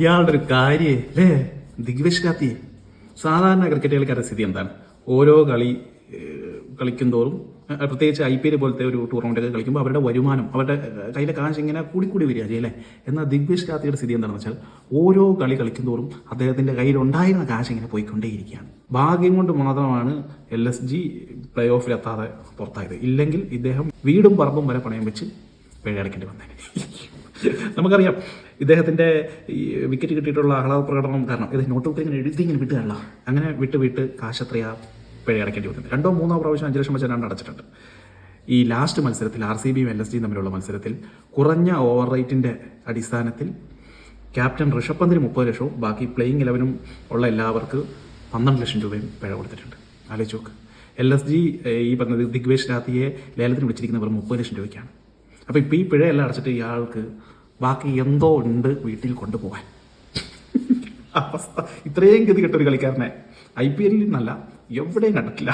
ഇയാളുടെ ഒരു കാര്യേ അല്ലേ? ദിഗ്വേഷ് രാത്തിയെ സാധാരണ ക്രിക്കറ്റ് കളിക്കാരുടെ സ്ഥിതി എന്താണ്? ഓരോ കളി കളിക്കും തോറും പ്രത്യേകിച്ച് ഐ പി എൽ പോലത്തെ ഒരു ടൂർണമെന്റ് ഒക്കെ കളിക്കുമ്പോൾ അവരുടെ വരുമാനം അവരുടെ കയ്യിലെ കാശ് ഇങ്ങനെ കൂടിക്കൂടി വരിക ചെയ്യല്ലേ എന്നാൽ ദിഗ്വേഷ് കാത്തിയുടെ സ്ഥിതി എന്താണെന്ന് വെച്ചാൽ ഓരോ കളി കളിക്കും തോറും അദ്ദേഹത്തിന്റെ കയ്യിലുണ്ടായിരുന്ന കാശ് ഇങ്ങനെ പോയിക്കൊണ്ടേയിരിക്കുകയാണ്. ഭാഗ്യം കൊണ്ട് മാത്രമാണ് എൽ എസ് ജി പ്ലേ ഓഫിലെത്താതെ പുറത്തായത്. ഇല്ലെങ്കിൽ ഇദ്ദേഹം വീടും പറമ്പും വരെ പണയം വെച്ച് പിഴ അടയ്ക്കേണ്ടി വന്നേനെ. നമുക്കറിയാം ഇദ്ദേഹത്തിന്റെ ഈ വിക്കറ്റ് കിട്ടിയിട്ടുള്ള ആഹ്ലാദ പ്രകടനം കാരണം ഇത് നോട്ട് ബുക്ക് ഇങ്ങനെ എഴുതി ഇങ്ങനെ വിട്ടുകയല്ല അങ്ങനെ വിട്ട് വിട്ട് കാശത്രയ പിഴ അടയ്ക്കേണ്ടി വന്നത് രണ്ടോ മൂന്നോ പ്രാവശ്യം അഞ്ച് ലക്ഷം വെച്ച് രണ്ട് അടച്ചിട്ടുണ്ട്. ഈ ലാസ്റ്റ് മത്സരത്തിൽ ആർ സി ബിയും എൽ എസ് ജിയും തമ്മിലുള്ള മത്സരത്തിൽ കുറഞ്ഞ ഓവർ റേറ്റിന്റെ അടിസ്ഥാനത്തിൽ ക്യാപ്റ്റൻ ഋഷഭ് പന്തിന് മുപ്പത് ലക്ഷവും ബാക്കി പ്ലേയിങ് ഇലവനും ഉള്ള എല്ലാവർക്കും പന്ത്രണ്ട് ലക്ഷം രൂപയും പിഴ കൊടുത്തിട്ടുണ്ട്. ആലോചിച്ച് നോക്ക്. എൽ എസ് ജി ഈ പറഞ്ഞത് ദിഗ്വേഷ് രാത്രിയെ ലേലത്തിന് വിളിച്ചിരിക്കുന്ന വെറും മുപ്പത് ലക്ഷം രൂപയ്ക്കാണ്. അപ്പോൾ ഇപ്പോൾ ഈ പിഴയെല്ലാം അടച്ചിട്ട് ഇയാൾക്ക് ബാക്കി എന്തോ ഉണ്ട് വീട്ടിൽ കൊണ്ടുപോകാൻ അവസ്ഥ. ഇത്രയും ഗതി കെട്ടൊരു കളിക്കാരനെ ഐ പി എല്ലിൽ നിന്നല്ല എവിടെയും കണ്ടിട്ടില്ല.